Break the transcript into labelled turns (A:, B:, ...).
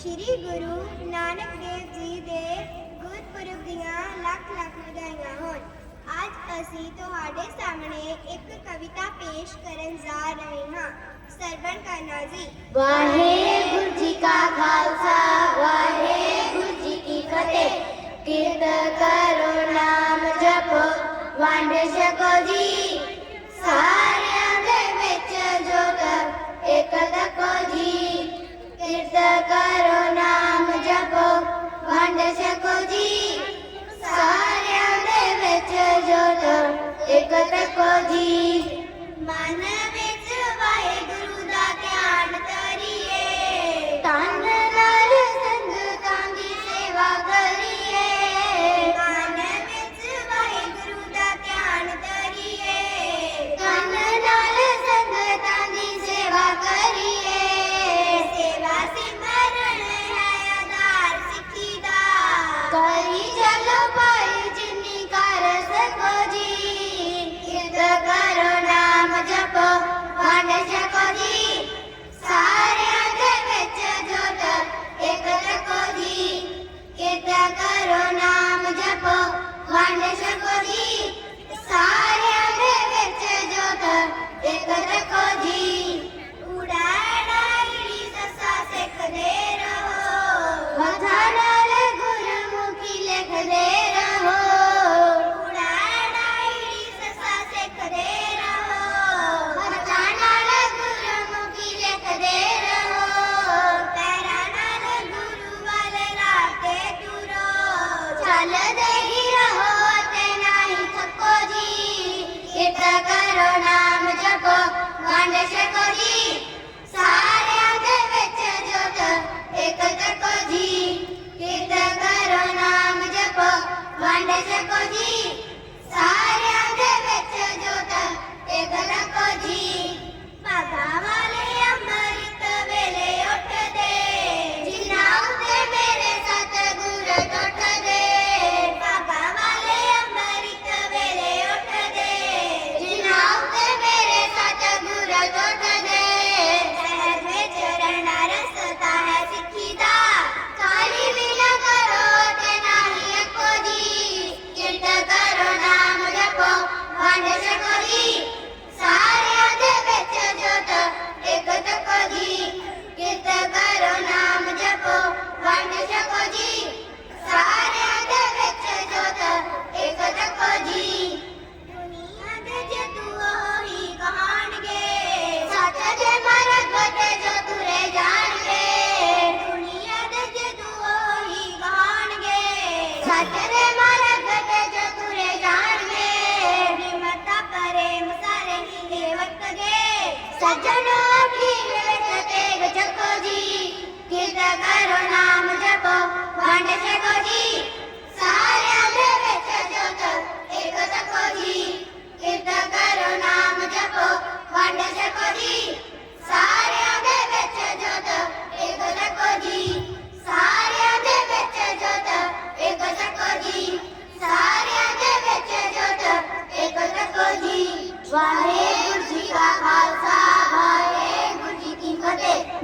A: ਸ੍ਰੀ ਗੁਰੂ ਨਾਨਕ ਦੇਵ ਜੀ ਦੇ ਗੁਰਪੁਰਬ ਦੀਆਂ ਲੱਖ ਲੱਖ ਵਧਾਈਆਂ ਹੋਣ। ਅੱਜ ਅਸੀਂ ਤੁਹਾਡੇ ਸਾਹਮਣੇ ਇੱਕ ਕਵਿਤਾ ਪੇਸ਼ ਕਰਨ ਜਾ ਰਹੇ ਹਾਂ। ਸਰਵਣ ਕਰਨਾ ਜੀ।
B: ਵਾਹਿਗੁਰੂ ਜੀ ਕਾ ਖਾਲਸਾ, ਵਾਹਿਗੁਰੂ ਜੀ ਕੀ ਫਤਿਹ। ਕੀਰਤ ਕਰੋ ਨਾਮ ਜਪੋ, ਵੰਡ ਸਕੋ ਜੀ। जगत को
A: जी लदही रहो ते
B: नाही थको जी हित करो
A: नाम जपो गांडे से को जी। ਤੇਰੇ
B: ਮਾਰਗ ਤੇ ਜੋ ਤੁਰੇ ਜਾਣ
A: ਮੇ ਬਿਮਤਾ ਪਰੇ ਮਸਾਰੇ ਇਹ
B: ਵਕਤ ਦੇ ਸਜਣੋ ਕੀ ਵੇਲੇ ਤੇਗ ਚੱਕੋ ਜੀ। ਕਿਰਤ ਕਰੋ